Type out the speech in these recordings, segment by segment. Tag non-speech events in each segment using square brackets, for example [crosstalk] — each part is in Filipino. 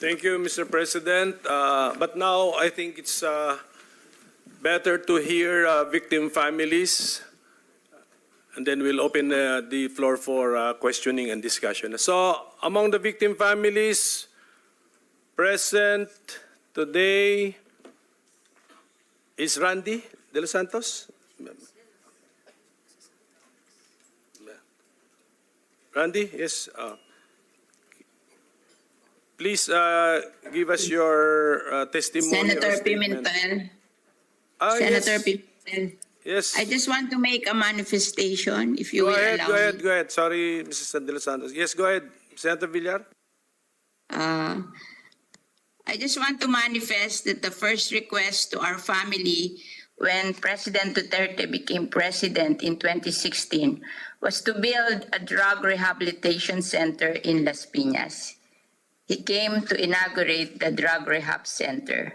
Thank you, Mr. President. Uh, But now, I think it's uh, better to hear uh, victim families, and then we'll open uh, the floor for uh, questioning and discussion. So, among the victim families present today is Randy De Los Santos? Randy, yes. uh, Please uh, give us your uh, testimony. or Senator statement. Pimentel, Ah, Senator yes. Pimentel, Yes. I just want to make a manifestation, if you Go will ahead, allow go ahead, me. go ahead. Sorry, Mrs. De Los Santos. Yes, go ahead. Senator Villar? Uh, I just want to manifest that the first request to our family when President Duterte became president in 2016 was to build a drug rehabilitation center in Las Piñas. He came to inaugurate the drug rehab center.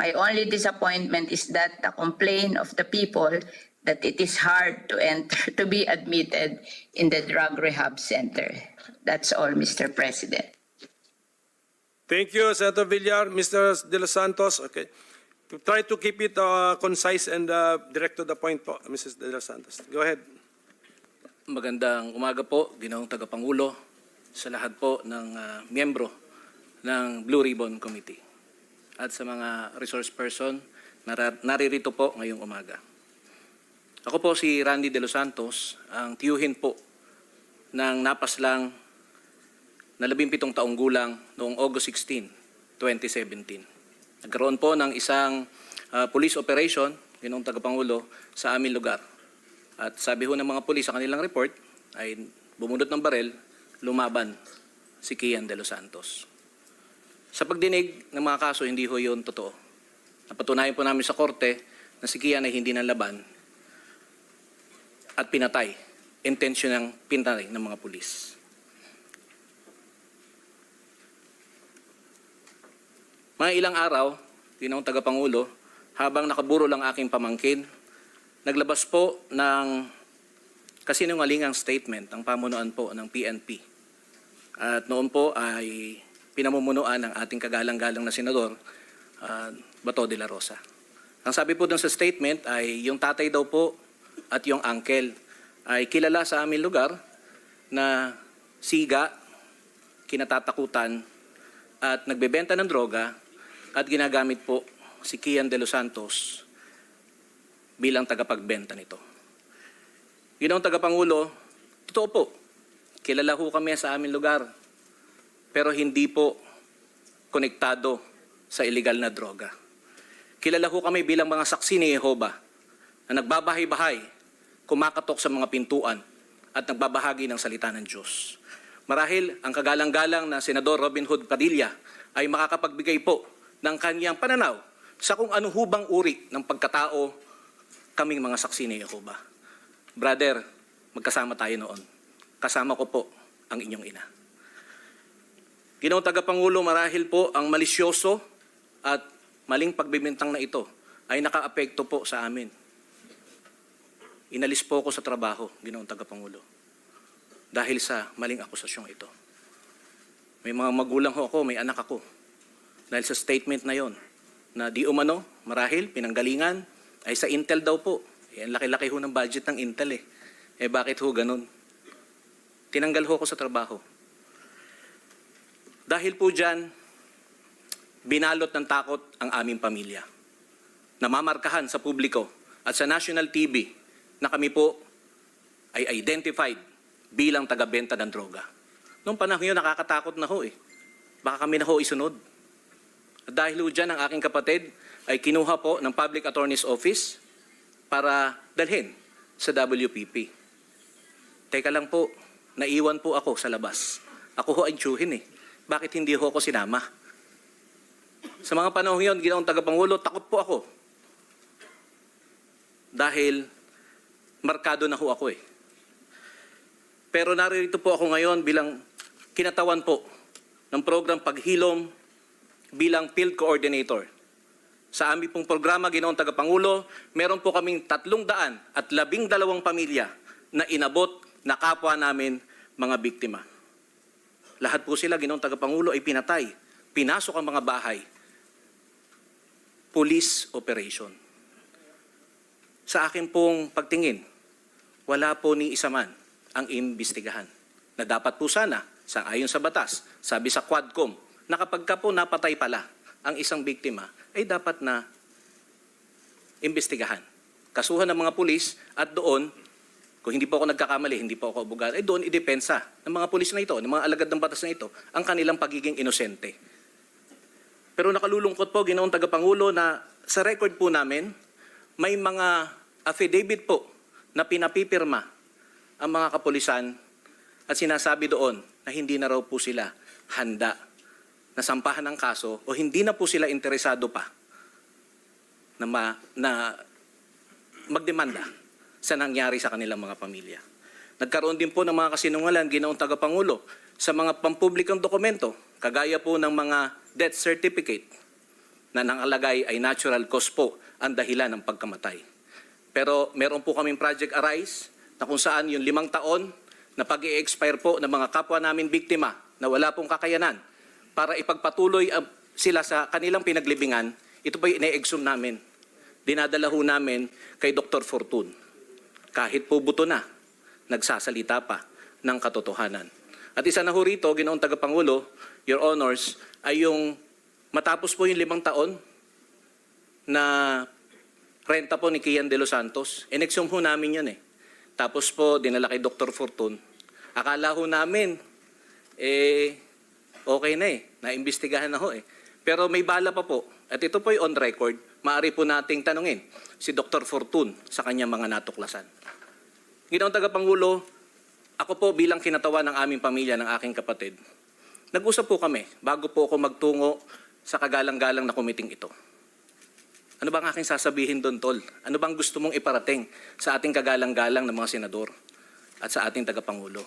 My only disappointment is that the complaint of the people that it is hard to enter, [laughs] to be admitted in the drug rehab center. That's all, Mr. President. Thank you, Senator Villar. Mr. De Los Santos, okay. To Try to keep it uh, concise and uh, direct to the point po, Mrs. De Los Santos. Go ahead. Magandang umaga po, Ginoong Tagapangulo, sa lahat po ng ah, miyembro ng Blue Ribbon Committee at sa mga resource person na naririto po ngayong umaga. Ako po si Randy De Los Santos, ang tiyuhin po ng napaslang na 17 taong gulang noong August 16, 2017. Nagkaroon po ng isang ah, police operation, Ginoong Tagapangulo, sa aming lugar. At sabi ho ng mga pulis sa kanilang report ay bumunot ng barel, lumaban si Kian De Los Santos. Sa pagdinig ng mga kaso, hindi ho yun totoo. Napatunayan po namin sa korte na si Kian ay hindi nalaban at pinatay. Intention ng pinatay ng mga pulis. Mga ilang araw, ginawang tagapangulo, habang nakaburo lang aking pamangkin, naglabas po ng kasinungalingang statement ang pamunuan po ng PNP. At noon po ay pinamumunuan ng ating kagalang-galang na senador, ah, Bato de la Rosa. Ang sabi po dun sa statement ay yung tatay daw po at yung uncle ay kilala sa aming lugar na siga, kinatatakutan at nagbebenta ng droga at ginagamit po si Kian de los Santos bilang tagapagbenta nito. Ginoong tagapangulo, totoo po, kilala ho kami sa aming lugar, pero hindi po konektado sa illegal na droga. Kilala ho kami bilang mga saksi ni Jehova na nagbabahay-bahay, kumakatok sa mga pintuan at nagbabahagi ng salita ng Diyos. Marahil ang kagalang-galang na Senador Robin Hood Padilla ay makakapagbigay po ng kanyang pananaw sa kung ano hubang uri ng pagkatao kaming mga saksi ni Jehova. Brother, magkasama tayo noon. Kasama ko po ang inyong ina. Ginoong tagapangulo, marahil po ang malisyoso at maling pagbibintang na ito ay nakaapekto po sa amin. Inalis po ako sa trabaho, ginoong tagapangulo, dahil sa maling akusasyong ito. May mga magulang ho ako, may anak ako. Dahil sa statement na yon na di umano, marahil, pinanggalingan, ay sa Intel daw po. Eh, ang laki-laki ho ng budget ng Intel eh. Eh bakit ho ganun? Tinanggal ho ako sa trabaho. Dahil po dyan, binalot ng takot ang aming pamilya. Namamarkahan sa publiko at sa national TV na kami po ay identified bilang taga-benta ng droga. Noong panahon yun, nakakatakot na ho eh. Baka kami na ho isunod. At dahil ho dyan, ang aking kapatid ay kinuha po ng Public Attorney's Office para dalhin sa WPP. Teka lang po, naiwan po ako sa labas. Ako ho ay tsuhin eh. Bakit hindi ho ako sinama? Sa mga panahon yun, ginawang tagapangulo, takot po ako. Dahil markado na ho ako eh. Pero naririto po ako ngayon bilang kinatawan po ng program Paghilom bilang field coordinator. Sa aming pong programa, Ginoong Tagapangulo, meron po kaming tatlong daan at labing dalawang pamilya na inabot na kapwa namin mga biktima. Lahat po sila, Ginoong Tagapangulo, ay pinatay pinasok ang mga bahay, police operation. Sa akin pong pagtingin, wala po ni isa man ang imbestigahan na dapat po sana, sa ayon sa batas, sabi sa Quadcom, na kapag ka po napatay pala ang isang biktima, ay dapat na imbestigahan. Kasuhan ng mga pulis at doon, kung hindi po ako nagkakamali, hindi po ako abogado, ay doon idepensa ng mga pulis na ito, ng mga alagad ng batas na ito, ang kanilang pagiging inosente. Pero nakalulungkot po, ginoong tagapangulo, na sa record po namin, may mga affidavit po na pinapipirma ang mga kapulisan at sinasabi doon na hindi na raw po sila handa na sampahan ng kaso o hindi na po sila interesado pa na, ma, na magdemanda sa nangyari sa kanilang mga pamilya. Nagkaroon din po ng mga kasinungalan, ginoong tagapangulo, sa mga pampublikong dokumento, kagaya po ng mga death certificate na nangalagay ay natural cause po ang dahilan ng pagkamatay. Pero meron po kaming Project Arise na kung saan yung limang taon na pag expire po ng mga kapwa namin biktima na wala pong kakayanan para ipagpatuloy sila sa kanilang pinaglibingan, ito po yung ine-exhume namin. Dinadala namin kay Dr. Fortun. Kahit po buto na, nagsasalita pa ng katotohanan. At isa na ho rito, ginoong tagapangulo, Your Honors, ay yung matapos po yung limang taon na renta po ni Kian de los Santos. Inexum ho namin yan eh. Tapos po, dinala kay Dr. Fortun. Akala ho namin, eh, okay na eh. Naimbestigahan na ho eh. Pero may bala pa po. At ito po on record. Maaari po nating tanungin si Dr. Fortun sa kanyang mga natuklasan. Ginoong tagapangulo, ako po bilang kinatawa ng aming pamilya, ng aking kapatid, nag-usap po kami bago po ako magtungo sa kagalang-galang na kumiting ito. Ano bang aking sasabihin doon, Tol? Ano bang gusto mong iparating sa ating kagalang-galang ng mga senador at sa ating tagapangulo?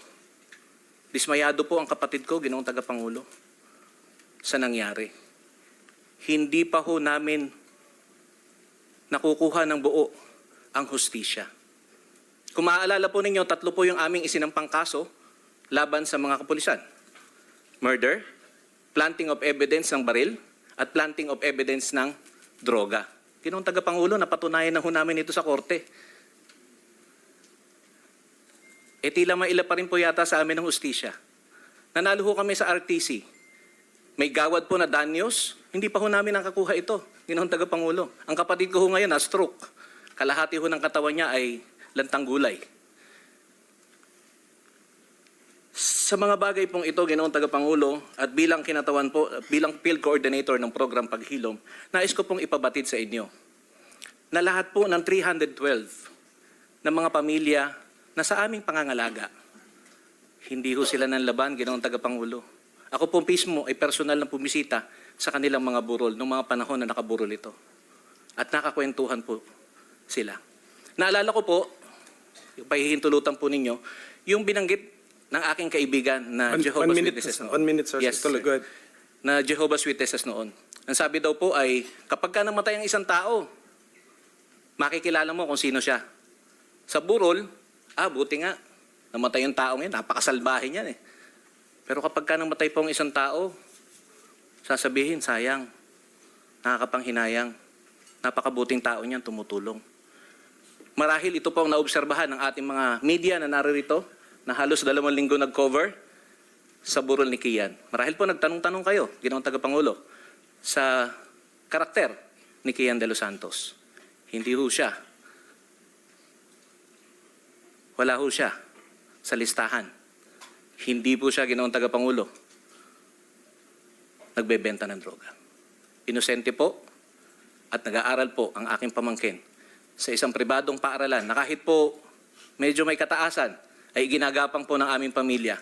Dismayado po ang kapatid ko, ginoong tagapangulo, sa nangyari. Hindi pa ho namin nakukuha ng buo ang hustisya. Kung maaalala po ninyo, tatlo po yung aming isinampang kaso laban sa mga kapulisan. Murder, planting of evidence ng baril, at planting of evidence ng droga. Ginoong tagapangulo, napatunayan na ho namin ito sa korte. E tila maila pa rin po yata sa amin ng hustisya. Nanalo ho kami sa RTC. May gawad po na danyos, hindi pa ho namin nakakuha ito. Ginoong tagapangulo. Ang kapatid ko ho ngayon na stroke. Kalahati ho ng katawan niya ay lantang gulay. Sa mga bagay pong ito, ginoong tagapangulo, at bilang kinatawan po, bilang field coordinator ng program Paghilom, nais ko pong ipabatid sa inyo na lahat po ng 312 na mga pamilya na sa aming pangangalaga, hindi ho sila ng laban, ginoong tagapangulo. Ako po mismo ay personal na pumisita sa kanilang mga burol noong mga panahon na nakaburol ito. At nakakwentuhan po sila. Naalala ko po, yung pahihintulutan po ninyo, yung binanggit ng aking kaibigan na One- Jehovah's one minute, Witnesses noon. one minute, sir. Yes, sir. go ahead. Na Jehovah's Witnesses noon. Ang sabi daw po ay, kapag ka namatay ang isang tao, makikilala mo kung sino siya. Sa burol, ah, buti nga, namatay yung taong yan, napakasalbahe niyan eh. Pero kapag ka namatay po ang isang tao, sasabihin, sayang, nakakapanghinayang, napakabuting tao niyan, tumutulong. Marahil ito po ang naobserbahan ng ating mga media na naririto, na halos dalawang linggo nag-cover sa burol ni Kian. Marahil po nagtanong-tanong kayo, ginawang tagapangulo, sa karakter ni Kian de los Santos. Hindi ho siya. Wala ho siya sa listahan. Hindi po siya ginawang tagapangulo. Nagbebenta ng droga. Inosente po at nag-aaral po ang aking pamangkin sa isang pribadong paaralan na kahit po medyo may kataasan ay ginagapang po ng aming pamilya.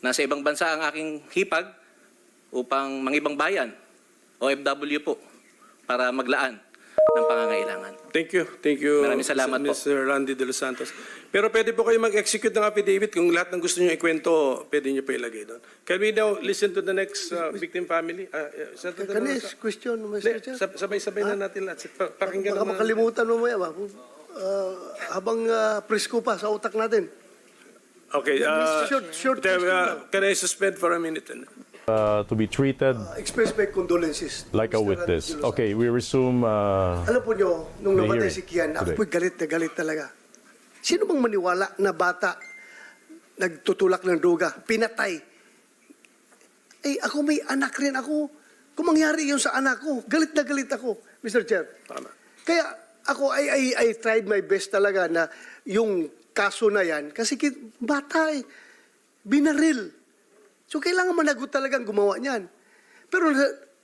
Nasa ibang bansa ang aking hipag upang mangibang bayan, OFW po, para maglaan ng pangangailangan. Thank you. Thank you, Maraming salamat po. Mr. Randy De Los Santos. Pero pwede po kayo mag-execute ng affidavit kung lahat ng gusto niyo ikwento, pwede niyo pa ilagay doon. Can we now listen to the next uh, victim family? Uh, uh, Senator Can I ask question, Mr. Chair? sab- sabay-sabay na natin lahat. Pa- Pakinggan Baka naman. makalimutan mo maya ba? Uh, habang uh, presko pa sa utak natin. Okay. Uh, Short- short uh, can I suspend for a minute? Uh, to be treated Express my condolences. like a Mr. witness. Okay, we resume. Uh, Alam po nyo, nung The namatay hearing si Kian, ako today. po'y galit na galit talaga. Sino bang maniwala na bata nagtutulak ng droga, pinatay? Eh, ako may anak rin ako. Kung mangyari yun sa anak ko, galit na galit ako, Mr. Chair. Kaya ako, I, I, I tried my best talaga na yung kaso na yan, kasi ki- bata eh, binaril. So kailangan managot talagang gumawa niyan. Pero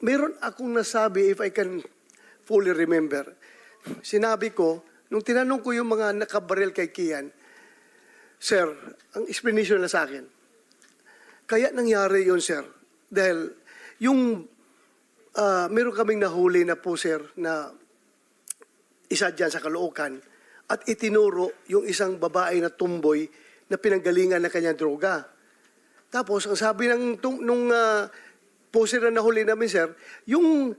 meron akong nasabi, if I can fully remember, sinabi ko, nung tinanong ko yung mga nakabaril kay Kian, Sir, ang explanation na sa akin, kaya nangyari yun, sir, dahil yung ah, meron kaming nahuli na po, sir, na isa dyan sa Caloocan at itinuro yung isang babae na tumboy na pinanggalingan ng kanyang droga. Tapos, ang sabi ng tung, nung uh, poser na nahuli namin, sir, yung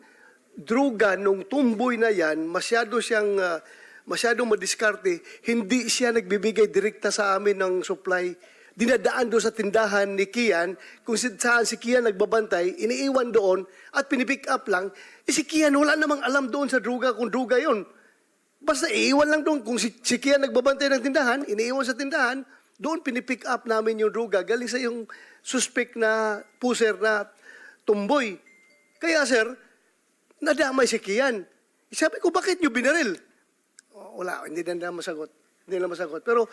droga nung tumboy na yan, masyado siyang, ah, masyadong madiskarte, hindi siya nagbibigay direkta sa amin ng supply. Dinadaan doon sa tindahan ni Kian, kung saan si Kian nagbabantay, iniiwan doon at pinipick up lang. Eh si Kian, wala namang alam doon sa droga kung droga yon. Basta iiwan lang doon. Kung si, si Kian nagbabantay ng tindahan, iniiwan sa tindahan, doon pinipick up namin yung droga. Galing sa yung suspect na puser na tumboy. Kaya sir, nadamay si Kian. Sabi ko, bakit nyo binaril? Oh, wala, hindi na na masagot. Hindi na masagot. Pero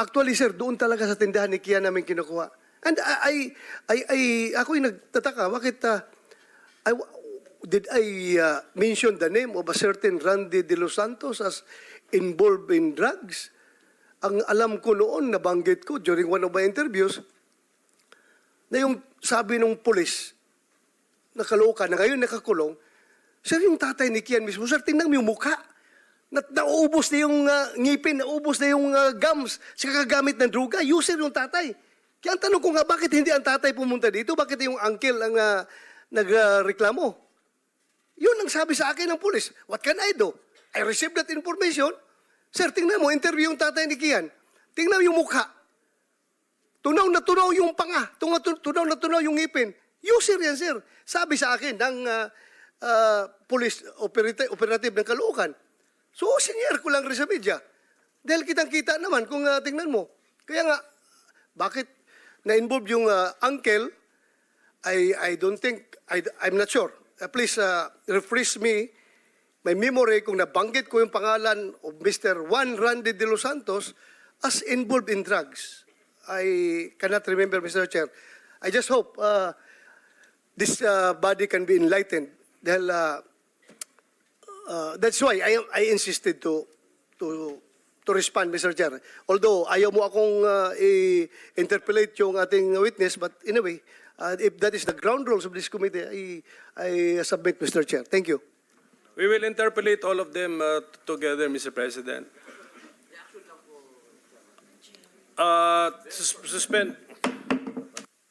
actually sir, doon talaga sa tindahan ni Kian namin kinukuha. And I, I, I, ako'y nagtataka, bakit uh, I, did I uh, mention the name of a certain Randy De Los Santos as involved in drugs? Ang alam ko noon, nabanggit ko during one of my interviews, na yung sabi ng pulis, nakaloka, na ngayon nakakulong, sir, yung tatay ni Kian mismo, sir, tingnan mo yung mukha. Na, nauubos na yung uh, ngipin, naubos na yung uh, gums sa kakagamit ng droga. User yung tatay. Kaya ang tanong ko nga, bakit hindi ang tatay pumunta dito? Bakit yung uncle ang uh, nagreklamo? Yun ang sabi sa akin ng pulis. What can I do? I received that information. Sir, tingnan mo, interview yung tatay ni Kian. Tingnan mo yung mukha. Tunaw na tunaw yung panga. Tunaw, na tunaw yung ngipin. User yan, sir. Sabi sa akin ng uh, uh, police operative, operative ng Caloocan. So, senior ko lang rin sa media. Dahil kitang-kita naman kung uh, tingnan mo. Kaya nga, bakit na-involve yung uh, uncle, I, I don't think, I, I'm not sure. Uh, please uh, refresh me, my memory kung nabanggit ko yung pangalan of Mr. Juan Randy De Los Santos as involved in drugs. I cannot remember, Mr. Chair. I just hope uh, this uh, body can be enlightened. Dahil uh, uh, that's why I, I insisted to to to respond, Mr. Chair. Although ayaw mo akong uh, i-interpolate yung ating witness, but anyway, uh, if that is the ground rules of this committee, I, I submit, Mr. Chair. Thank you. We will interpolate all of them uh, together, Mr. President. Uh, sus- suspend.